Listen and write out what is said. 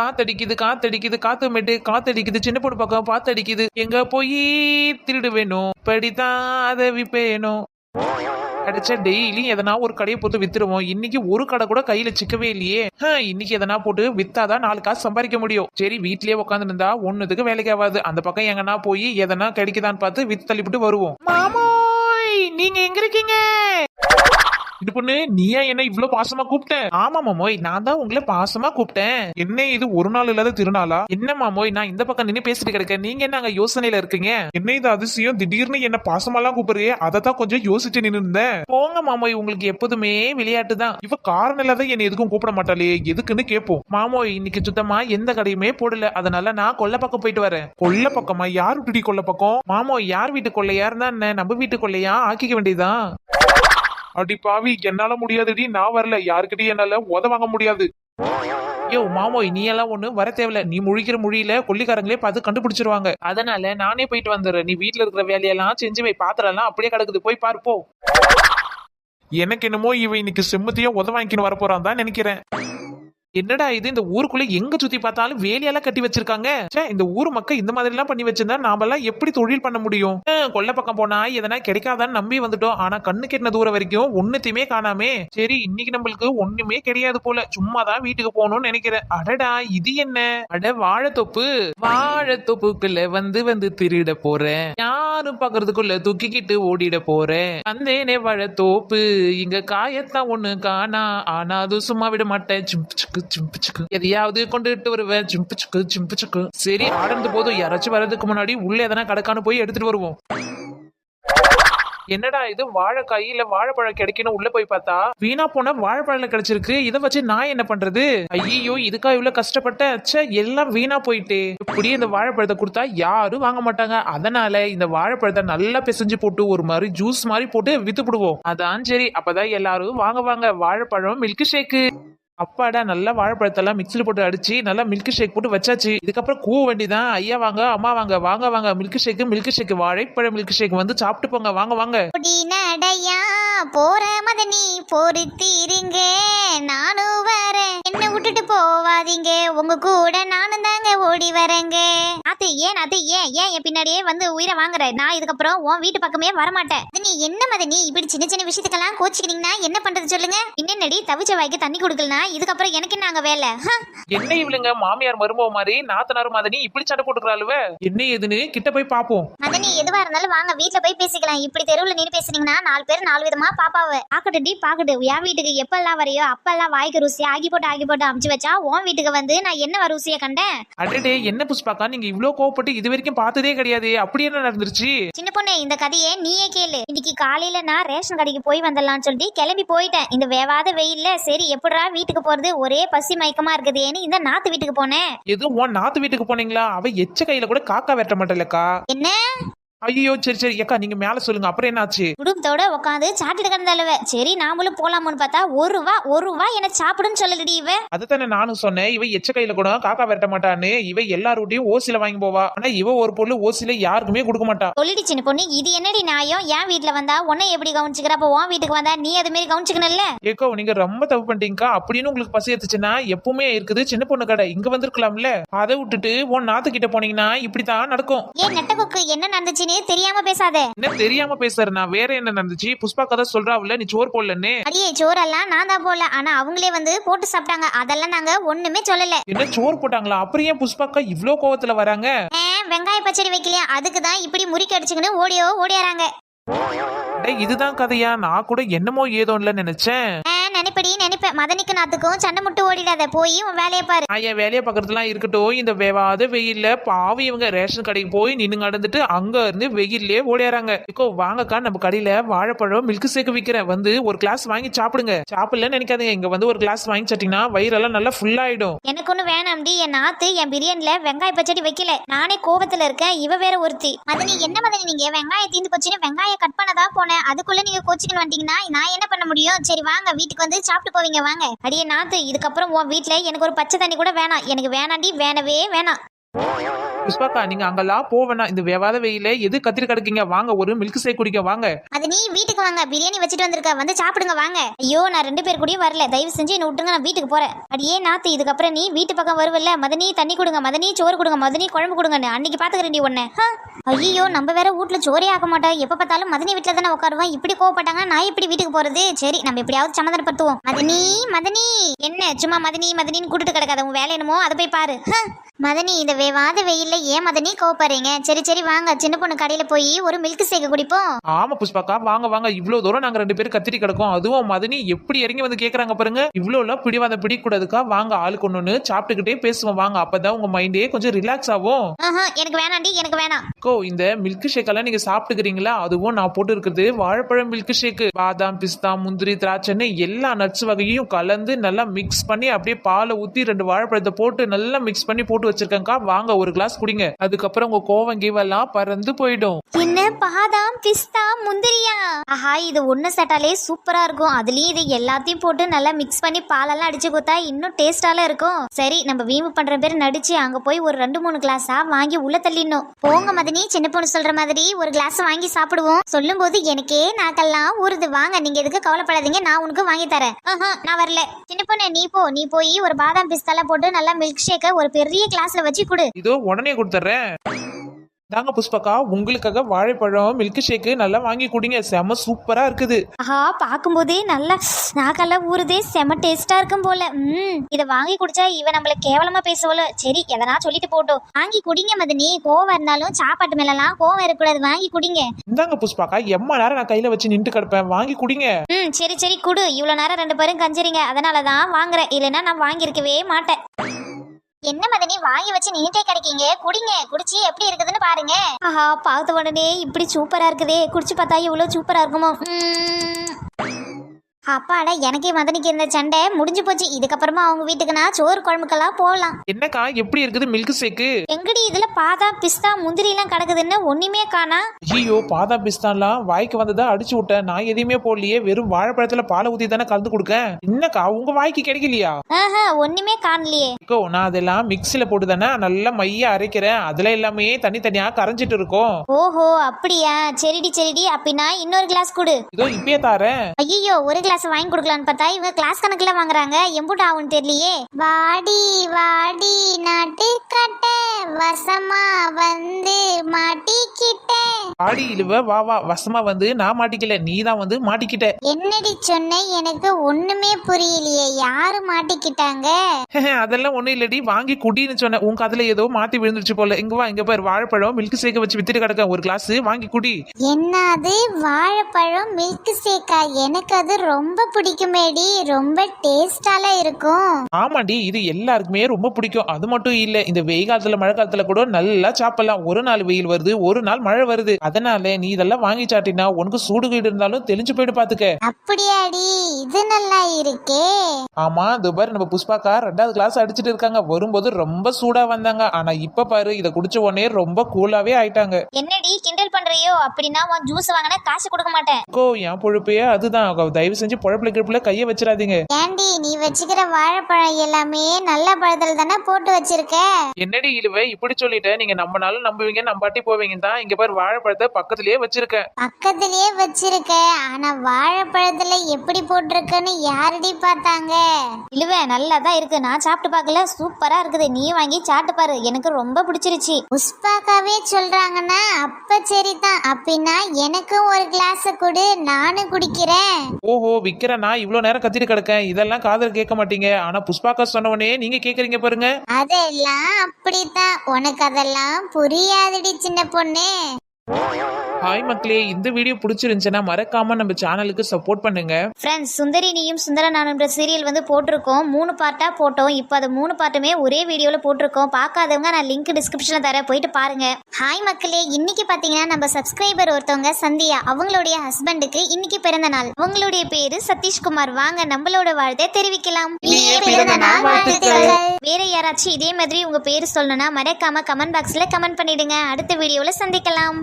காத்தடிக்குது காத்தடிக்குது காத்து மேட்டு காத்தடிக்குது சின்ன பொண்ணு பக்கம் பாத்தடிக்குது. எங்க போய் திருடு வேணும் படித்தான் அதை கிடைச்சா டெய்லி எதனா ஒரு கடையை போட்டு வித்துருவோம். இன்னைக்கு ஒரு கடை கூட கையில சிக்கவே இல்லையே. இன்னைக்கு எதனா போட்டு வித்தாதான் நாலு காசு சம்பாதிக்க முடியும். சரி வீட்லயே உட்காந்து இருந்தா ஒண்ணுதுக்கு வேலைக்கு ஆகாது. அந்த பக்கம் எங்கன்னா போய் எதனா கிடைக்குதான்னு பார்த்து வித்து தள்ளிவிட்டு வருவோம். மாமோய் நீங்க எங்க இருக்கீங்க? இது பொண்ணு நீயா என்ன இவ்ளோ பாசமா கூப்பிட்ட? ஆமா மாமோய் நான் தான் உங்களை பாசமா கூப்பிட்டேன். என்ன இது ஒரு நாள் இல்லாத திருநாளா? என்ன மாமோய் நான் இந்த பக்கம் நின்னு பேசிட்டு கிடக்கேன். நீங்க என்ன அங்க யோசனையில இருக்கீங்க? என்ன இது அதிசயம் திடீர்னு என்ன பாசமாலாம் கூப்பிடுறியே அதை தான் கொஞ்சம் யோசிச்சு நின்னு இருந்தேன் போங்க மாமோய் உங்களுக்கு எப்போதுமே விளையாட்டு தான். இவ காரணம் இல்லாத என்ன எதுக்கும் கூப்பிட மாட்டாளே எதுக்குன்னு கேட்போம் மாமோய் இன்னைக்கு சுத்தமா எந்த கடையுமே போடல. அதனால நான் கொல்ல பக்கம் போயிட்டு வரேன். கொல்ல பக்கமா? யார் விட்டுடி கொல்ல பக்கம்? மாமோய் யார் வீட்டு கொள்ளையா இருந்தா என்ன? நம்ம வீட்டு கொள்ளையா? ஆக்கிக்க வேண்டியதுதான். அடி பாவி என்னால முடியாதுடி நான் வரல. யாருக்கிட்டயும் என்னால உத வாங்க முடியாது. யோ மாமோய் நீ எல்லாம் ஒண்ணு வர தேவையில்ல. நீ முழிக்கிற மொழியில கொல்லிக்காரங்களே பார்த்து கண்டுபிடிச்சிருவாங்க. அதனால நானே போயிட்டு வந்துடுறேன். நீ வீட்டுல இருக்கிற வேலையெல்லாம் செஞ்சு வை. பாத்திரம் எல்லாம் அப்படியே கிடக்குது. போய் பாரு போ. எனக்கு என்னமோ இவன் இன்னைக்கு செம்மத்தியா உத வாங்கிக்கின்னு வர போறான் தான் நினைக்கிறேன். என்னடா இது? இந்த ஊருக்குள்ள எங்க சுத்தி பார்த்தாலும் வேலையெல்லாம் கட்டி வச்சிருக்காங்க. இந்த ஊர் மக்கள் இந்த மாதிரி எல்லாம் பண்ணி வச்சிருந்தா நாமெல்லாம் எப்படி தொழில் பண்ண முடியும்? கொல்ல கொல்லை பக்கம் போனா எதனா கிடைக்காதான்னு நம்பி வந்துட்டோம். ஆனா கண்ணு கெட்டின தூரம் வரைக்கும் ஒண்ணுத்தையுமே காணாமே. சரி இன்னைக்கு நம்மளுக்கு ஒண்ணுமே கிடையாது போல. சும்மா தான் வீட்டுக்கு போகணும்னு நினைக்கிறேன். அடடா இது என்ன? அட வாழைத்தொப்பு. வாழைத்தொப்புக்குள்ள வந்து வந்து திருட போறேன். யாரும் பாக்குறதுக்குள்ள தூக்கிக்கிட்டு ஓடிட போறேன். அந்தேனே வாழைத்தோப்பு. இங்க காயத்தான் ஒண்ணு காணா. ஆனா அது சும்மா விட மாட்டேன். சிம்பு சுக்கு எதையாவது கொண்டுட்டு வருவேன். சிம்பு சுக்கு சுக்கு சரி ஆடந்து போதும். யாராச்சும் வர்றதுக்கு முன்னாடி உள்ள எதனா கடக்கான்னு போய் எடுத்துட்டு வருவோம். என்னடா இது? வாழைக்காய் இல்ல வாழைப்பழம் கிடைக்கணும் உள்ள போய் பார்த்தா வீணா போன வாழைப்பழம் கிடைச்சிருக்கு. இதை வச்சு நான் என்ன பண்றது? ஐயோ இதுக்கா இவ்வளவு கஷ்டப்பட்ட ச்சே எல்லாம் வீணா போயிட்டே. இப்படி இந்த வாழைப்பழத்தை கொடுத்தா யாரும் வாங்க மாட்டாங்க. அதனால இந்த வாழைப்பழத்தை நல்லா பிசைஞ்சு போட்டு ஒரு மாதிரி ஜூஸ் மாதிரி போட்டு வித்து விடுவோம் அதான் சரி அப்பதான் எல்லாரும் வாங்குவாங்க. வாழைப்பழம் மில்க் ஷேக்கு. அப்பாடா நல்லா வாழைப்பழத்தெல்லாம் மிக்சியில் போட்டு அடிச்சு நல்லா மில்க் ஷேக் போட்டு வச்சாச்சு. இதுக்கப்புறம் கூவ வேண்டிதான் ஐயா வாங்க அம்மா வாங்க வாங்க வாங்க. மில்க் ஷேக்கு மில்க் ஷேக் வாழைப்பழ மில்க் ஷேக் வந்து சாப்பிட்டு போங்க. வாங்க வாங்க. போற மதனி பொறுத்திருங்க. நானும் வரேன். விட்டுட்டு போவாதீங்க. உங்க கூட நானும் தாங்க ஓடி வரேங்க. அத்து ஏன் அத்து ஏன் ஏன் என் பின்னாடியே வந்து உயிரை வாங்குற? நான் இதுக்கப்புறம் உன் வீட்டு பக்கமே வரமாட்டேன். மதனி என்ன மதனி இப்படி சின்ன சின்ன விஷயத்துக்கெல்லாம் கோச்சிக்கிட்டீங்கன்னா என்ன பண்றது சொல்லுங்க? என்னடி தவிச்ச வாய்க்கு தண்ணி கொடுக்கலனா இதுக்கப்புறம் எனக்கு நாங்க வேலை. என்ன இவளுங்க மாமியார் மருமக மாதிரி நாத்தனார் மாதிரி இப்படி சண்டை போட்டுக்கிறாளுவ? என்ன ஏதுன்னு கிட்ட போய் பாப்போம். மதனி எதுவா இருந்தாலும் வாங்க வீட்ல போய் பேசிக்கலாம். இப்படி தெருவுல நின்று பேசுனீங்கன்னா நாலு பேர் நாலு விதமா பாப்பாவ. Packet D packet. என் வீட்டுக்கு எப்பெல்லாம் வரையோ அப்பெல்லாம் வாய்க்கு ருசி ஆகி போட்டு ஆகி போட்டு அமுச்சு வச்சா உன் வீட்டுக்கு வந்து நான் என்ன ருசியை கண்டேன்? அடடே என்ன புஷ்பாக்கா நீங்க இவ்ளோ கோவப்பட்டு இது வரைக்கும் பார்த்ததே கிடையாது. அப்படி என்ன நடந்துருச்சு? சின்ன பொண்ணு இந்த கதையை நீயே கேளு. இன்னைக்கு காலையில நான் ரேஷன் கடைக்கு போய் வந்துடலாம்னு சொல்லிட்டு கிளம்பி போயிட்டேன். இந்த வேவாத வெயில்ல சரி எப்படிடா வீட்டுக்கு போறது? ஒரே பசி மயக்கமா இருக்குதேன்னு இந்த நாத்து வீட்டுக்கு போனேன். எதுவும் உன் நாத்து வீட்டுக்கு போனீங்களா? அவ எச்ச கையில கூட காக்கா வெட்ட மாட்டேலக்கா என்ன? ஐயோ சரி சரி. அக்கா நீங்க மேல சொல்லுங்க. அப்புறம் என்னாச்சு? குடும்பத்தோட உட்காந்து சாப்பிட்டு கிடந்தளவ சரி நாமளும் போலாமோன்னு பார்த்தா ஒரு ரூபா ஒரு ரூபா என்ன சாப்பிடுன்னு சொல்லலடி இவ. அதுதானே நானும் சொன்னேன். இவ எச்ச கையில கூட காக்கா விரட்ட மாட்டான்னு. இவ எல்லாரோட்டையும் ஓசில வாங்கி போவா. ஆனா இவ ஒரு பொருள் ஓசில யாருக்குமே கொடுக்க மாட்டா. சொல்லிடு சின்ன பொண்ணு இது என்னடி நியாயம்? என் வீட்ல வந்தா உன்னை எப்படி கவனிச்சுக்கிற? அப்ப உன் வீட்டுக்கு வந்தா நீ அது மாதிரி கவனிச்சுக்கணும்ல? ஏக்கோ நீங்க ரொம்ப தப்பு பண்ணிட்டீங்கக்கா. அப்படின்னு உங்களுக்கு பசி எடுத்துச்சுன்னா எப்பவுமே இருக்குது சின்ன பொண்ணு கடை. இங்க வந்திருக்கலாம்ல. அதை விட்டுட்டு உன் நாத்து கிட்ட போனீங்கன்னா இப்படித்தான் நடக்கும். ஏன் நெட்டக்குக்கு என்ன நடந்துச்சுன்னு தெரியாம பேசாத. என்ன தெரியாம பேசுற நான் வேற என்ன நடந்துச்சு? புஷ்பா கதை சொல்றாவுல நீ சோறு போடலன்னு. அடியே சோறெல்லாம் நான் தான் போடல. ஆனா அவங்களே வந்து போட்டு சாப்பிட்டாங்க. அதெல்லாம் நாங்க ஒண்ணுமே சொல்லல. என்ன சோறு போட்டாங்களா? அப்புறம் ஏன் புஷ்பாக்கா இவ்ளோ கோவத்துல வராங்க? வெங்காய பச்சடி வைக்கலையா? அதுக்கு தான் இப்படி முறிக்க அடிச்சுக்கின்னு ஓடியோ ஓடியாராங்க. டேய், இதுதான் கதையா? நான் கூட என்னமோ ஏதோன்ல நினைச்சேன். ஆ, நினைப்படி நினைப்பேன். மதனிக்கு நாத்துக்கும் சண்டை முட்டு ஓடிடாத. போய் உன் வேலையை பாரு. நான் என் வேலையை பக்கத்துலாம் இருக்கட்டும். இந்த வேவாத வெயில்ல பாவி இவங்க ரேஷன் கடைக்கு போய் நின்னு நடந்துட்டு அங்க இருந்து வெயிலே ஓடியாராங்க இப்போ வாங்கக்கா நம்ம கடையில வாழைப்பழம் மில்க் ஷேக் விக்கிறேன். வந்து ஒரு கிளாஸ் வாங்கி சாப்பிடுங்க. சாப்பிடலன்னு நினைக்காதீங்க. இங்க வந்து ஒரு கிளாஸ் வாங்கி சாப்பிட்டீங்கன்னா வயிறெல்லாம் நல்லா ஃபுல் ஆயிடும். எனக்கு ஒண்ணு வேணாம்டி. என் நாத்து என் பிரியாணில வெங்காய பச்சடி வைக்கல. நானே கோபத்துல இருக்கேன். இவ வேற ஒருத்தி. மதனி என்ன மதனி நீங்க? வெங்காயம் தீந்து போச்சுன்னு வெங்காயம் கட் பண்ணதா போனேன். அதுக்குள்ள நீங்க கோச்சிக்கணும் வந்துட்டீங்கன்னா நான் என்ன பண்ண முடியும்? சரி வாங்க. வீட்டுக்கு வந்து சாப்பிட்டு போவீங்க வாங்க. அடியே நாத்து இதுக்கப்புறம் உன் வீட்டில் எனக்கு ஒரு பச்சை தண்ணி கூட வேணாம். எனக்கு வேணாண்டி வேணவே வேணாம். புஷ்பாக்கா நீங்க அங்கெல்லாம் போவேனா இந்த வேவாத வெயில எது கத்திரி கிடக்கீங்க? வாங்க ஒரு மில்க் ஷேக் குடிக்க வாங்க. அது நீ வீட்டுக்கு வாங்க. பிரியாணி வச்சுட்டு வந்திருக்க. வந்து சாப்பிடுங்க வாங்க. ஐயோ நான் ரெண்டு பேர் கூடயும் வரல. தயவு செஞ்சு என்ன விட்டுங்க நான் வீட்டுக்கு போறேன். அடியே நாத்து இதுக்கப்புறம் நீ வீட்டு பக்கம் வருவல்ல? மதனி தண்ணி கொடுங்க. மதனி சோறு கொடுங்க. மதனி குழம்பு கொடுங்க அன்னைக்கு பாத்துக்கிறேன் நீ உன்னை. ஐயோ நம்ம வேற வீட்ல சோறே ஆக்க மாட்டோம் எப்ப பார்த்தாலும் மதனி வீட்டுல தானே உட்காருவோம் இப்படி கோவப்பட்டாங்க நான் எப்படி வீட்டுக்கு போறது? சரி நம்ம எப்படியாவது சமாதானப்படுத்துவோம். மதனி மதனி. என்ன? சும்மா மதனி மதனின்னு கூட்டிட்டு கிடக்காத. உன் வேலை என்னமோ? அதை போய் பாரு. மதனி இந்த வேவாத வெயில்ல ஏன் மதனி கோவப்படுறீங்க? சரி சரி வாங்க. சின்ன பொண்ணு கடையில போய் ஒரு மில்க் ஷேக் குடிப்போம். ஆமா புஷ்பாக்கா. வாங்க வாங்க. இவ்வளவு தூரம் நாங்க ரெண்டு பேரும் கத்திரி கிடக்கோம். அதுவும் மதனி எப்படி இறங்கி வந்து கேக்குறாங்க பாருங்க. இவ்வளவு எல்லாம் பிடிவாத பிடிக்கூடாதுக்கா. வாங்க ஆளுக்கு ஒண்ணு சாப்பிட்டுக்கிட்டே பேசுவோம். வாங்க அப்பதான் உங்க மைண்டே கொஞ்சம் ரிலாக்ஸ் ஆகும். எனக்கு வேணாண்டி எனக்கு வேணாம். கோ இந்த மில்க் ஷேக் எல்லாம் நீங்க சாப்பிட்டுக்கிறீங்களா? அதுவும் நான் போட்டு இருக்கிறது வாழைப்பழம் மில்க் ஷேக் பாதாம் பிஸ்தா முந்திரி திராட்சைன்னு எல்லா நட்ஸ் வகையும் கலந்து நல்லா மிக்ஸ் பண்ணி அப்படியே பாலை ஊத்தி ரெண்டு வாழைப்பழத்தை போட்டு நல்லா மிக்ஸ் பண்ணி போட்டு வச்சிருக்கேன்க்கா. வாங்க ஒரு கிளாஸ் குடிங்க அதுக்கப்புறம் உங்க கோவம் கீவெல்லாம் பறந்து போயிடும். என்ன? பாதாம் பிஸ்தா முந்திரியா? ஆஹா இது ஒண்ணு செட்டாலே சூப்பரா இருக்கும். அதுலயும் இது எல்லாத்தையும் போட்டு நல்லா மிக்ஸ் பண்ணி பாலெல்லாம் அடிச்சு கொடுத்தா இன்னும் டேஸ்டால இருக்கும். சரி நம்ம வீம்பு பண்ற பேர் நடிச்சு அங்க போய் ஒரு ரெண்டு மூணு கிளாஸா வாங்கி உள்ள தள்ளிடணும். போங்க மதனி சின்ன பொண்ணு சொல்ற மாதிரி ஒரு கிளாஸ் வாங்கி சாப்பிடுவோம். சொல்லும் போது எனக்கே நாக்கெல்லாம் ஊறுது. வாங்க நீங்க எதுக்கு கவலைப்படாதீங்க. நான் உனக்கு வாங்கி தரேன். நான் வரல. சின்ன பொண்ணு நீ போ. நீ போய் ஒரு பாதாம் பிஸ்தாலாம் போட்டு நல்லா மில்க் ஷேக்க ஒரு பெரிய கிளாஸ்ல வச்சு கொடு. இதோ உடனே கொடுத்துட்றேன். தாங்க புஷ்பக்கா உங்களுக்காக வாழைப்பழம் மில்க் ஷேக்கு நல்லா வாங்கி குடிங்க. செம சூப்பரா இருக்குது. ஆஹா பார்க்கும்போதே நல்லா நாக்கெல்லாம் ஊறுதே செம டேஸ்டா இருக்கும் போல. ம் இதை வாங்கி குடிச்சா இவன் நம்மள கேவலமா பேசுவோல சரி எதனா சொல்லிட்டு போட்டோம் வாங்கி குடிங்க மதனி. கோவம் இருந்தாலும் சாப்பாட்டு மேலலாம் கோவம் இருக்கக்கூடாது. வாங்கி குடிங்க. இந்தாங்க புஷ்பாக்கா எம்மா நேரம் நான் கையில வச்சு நின்று கிடப்பேன். வாங்கி குடிங்க. ம் சரி சரி குடு. இவ்வளோ நேரம் ரெண்டு பேரும் கஞ்சிறீங்க. அதனால தான் வாங்குறேன். இல்லைன்னா நான் வாங்கியிருக்கவே மாட்டேன். என்ன மதனி வாங்கி வச்சு நீட்டே கிடைக்கீங்க? குடிங்க. குடிச்சு எப்படி இருக்குதுன்னு பாருங்க. ஆஹா பார்த்த உடனே இப்படி சூப்பரா இருக்குதே. குடிச்சு பார்த்தா இவ்வளோ சூப்பரா இருக்குமோ. அப்பாடா எனக்கே மதனிக்கு இருந்த சண்டை முடிஞ்சு போச்சு. இதுக்கப்புறமா அவங்க வீட்டுக்கு நான் சோறு குழம்புக்கெல்லாம் போகலாம் என்னக்கா எப்படி இருக்குது மில்க் ஷேக்கு எங்கடி இதுல பாதாம் பிஸ்தா முந்திரி எல்லாம் கிடக்குதுன்னு ஒண்ணுமே காணா. ஐயோ பாதாம் பிஸ்தான்லாம் வாய்க்கு வந்ததா அடிச்சு விட்டேன். நான் எதையுமே போடலையே. வெறும் வாழைப்பழத்துல பாலை ஊத்தி தானே கலந்து கொடுக்கேன். என்னக்கா உங்க வாய்க்கு கிடைக்கலையா? ஆஹா ஒண்ணுமே காணலையே. அக்கோ நான் அதெல்லாம் மிக்சில போட்டு தானே நல்லா மைய அரைக்கிறேன். அதுல எல்லாமே தனித்தனியா கரைஞ்சிட்டு இருக்கும். ஓஹோ அப்படியா? சரிடி சரிடி. அப்படின்னா இன்னொரு கிளாஸ் கொடு. இதோ இப்பயே தாரேன். ஐயோ ஒரு கிளாஸ் வாங்கி கொடுக்கலான்னு பார்த்தா இவங்க கிளாஸ் கணக்குல வாங்குறாங்க. எம்புட்டு ஆகும்னு தெரியலையே. வாடி வாடி நாட்டு கட்ட வசமா வந்து ஆடி இழுவ வா வா வசமா வந்து நான் மாட்டிக்கல நீ தான் வந்து மாட்டிக்கிட்ட. என்னடி சொன்ன? எனக்கு ஒண்ணுமே புரியலையே. யாரு மாட்டிக்கிட்டாங்க? அதெல்லாம் ஒண்ணும் இல்லடி. வாங்கி குடின்னு சொன்னேன் உன் கதுல ஏதோ மாத்தி விழுந்துருச்சு போல. இங்க வா இங்க பாரு. வாழைப்பழம் மில்க் ஷேக்க வச்சு வித்துட்டு கிடக்க. ஒரு கிளாஸ் வாங்கி குடி. என்னது? வாழைப்பழம் மில்க் ஷேக்கா எனக்கு அது ரொம்ப பிடிக்குமேடி. ரொம்ப டேஸ்டால இருக்கும். ஆமாண்டி இது எல்லாருக்குமே ரொம்ப பிடிக்கும். அது மட்டும் இல்ல இந்த வெயில் காலத்துல மழை காலத்துல கூட நல்லா சாப்பிடலாம். ஒரு நாள் வெயில் வருது ஒரு நாள் மழை வருது. அதனால நீ இதெல்லாம் வாங்கி சாட்டினா உனக்கு சூடு கீடு இருந்தாலும் தெளிஞ்சு போயிட்டு பாத்துக்க. அப்படியாடி இது நல்லா இருக்கே. ஆமா துபார் நம்ம புஷ்பாக்கா ரெண்டாவது கிளாஸ் அடிச்சிட்டு இருக்காங்க. வரும்போது ரொம்ப சூடா வந்தாங்க. ஆனா இப்ப பாரு இத குடிச்ச உடனே ரொம்ப கூலாவே ஆயிட்டாங்க. என்னடி கிண்டல் பண்றியோ? அப்படின்னா உன் ஜூஸ் வாங்கினா காசு கொடுக்க மாட்டேன். கோ என் பொழுப்பே அதுதான். தயவு செஞ்சு பொழப்புல கிழப்புல கைய வச்சிடாதீங்க. ஏண்டி நீ வச்சுக்கிற வாழைப்பழம் எல்லாமே நல்ல பழத்தில் தானே போட்டு வச்சிருக்க? என்னடி இழுவை? இப்படி சொல்லிட்ட. நீங்க நம்பினாலும் நம்புவீங்க நம்பாட்டி போவீங்க தான். இங்க பாரு வாழைப்பழத்தை பக்கத்திலேயே வச்சிருக்கேன். பக்கத்திலேயே வச்சிருக்க. ஆனா வாழைப்பழத்துல எப்படி போட்டிருக்குன்னு யாரடி பார்த்தாங்க? இழுவ நல்லா தான் இருக்கு. நான் சாப்பிட்டு பார்க்கல. சூப்பரா இருக்குது. நீ வாங்கி சாப்பிட்டு பாரு. எனக்கு ரொம்ப பிடிச்சிருச்சு. புஷ்பாக்காவே சொல்றாங்கன்னா அப்ப சரிதான். அப்படின்னா எனக்கும் ஒரு கிளாஸ் கொடு. நானும் குடிக்கிறேன். ஓஹோ விக்கிறேன் நான் இவ்வளவு நேரம் கத்திட்டு கிடக்கேன். இதெல்லாம் காதல் கேட்க மாட்டீங்க. ஆனா புஷ்பாக்கா சொன்னவனே நீங்க கேக்குறீங்க பாருங்க. அதெல்லாம் அப்படித்தான். உனக்கு அதெல்லாம் புரியாதுடி சின்ன பொண்ணு. ஹாய் மக்களே. இந்த வீடியோ பிடிச்சிருந்துச்சுன்னா மறக்காம நம்ம சேனலுக்கு சப்போர்ட் பண்ணுங்க. ஃப்ரெண்ட்ஸ் சுந்தரி நீயும் சுந்தர நானுன்ற சீரியல் வந்து போட்டிருக்கோம். மூணு பார்ட்டாக போட்டோம். இப்போ அது மூணு பார்ட்டுமே ஒரே வீடியோவில் போட்டிருக்கோம். பார்க்காதவங்க நான் லிங்க் டிஸ்கிரிப்ஷனில் தரேன். போயிட்டு பாருங்க. ஹாய் மக்களே. இன்னைக்கு பார்த்தீங்கன்னா நம்ம சப்ஸ்கிரைபர் ஒருத்தவங்க சந்தியா அவங்களுடைய ஹஸ்பண்டுக்கு இன்னைக்கு பிறந்த நாள். அவங்களுடைய பேரு சதீஷ்குமார். வாங்க நம்மளோட வாழ்த்தை தெரிவிக்கலாம். வேற யாராச்சும் இதே மாதிரி உங்க பேர் சொல்லணும்னா மறக்காம கமெண்ட் பாக்ஸ்ல கமெண்ட் பண்ணிடுங்க. அடுத்த வீடியோவில் சந்திக்கலாம்.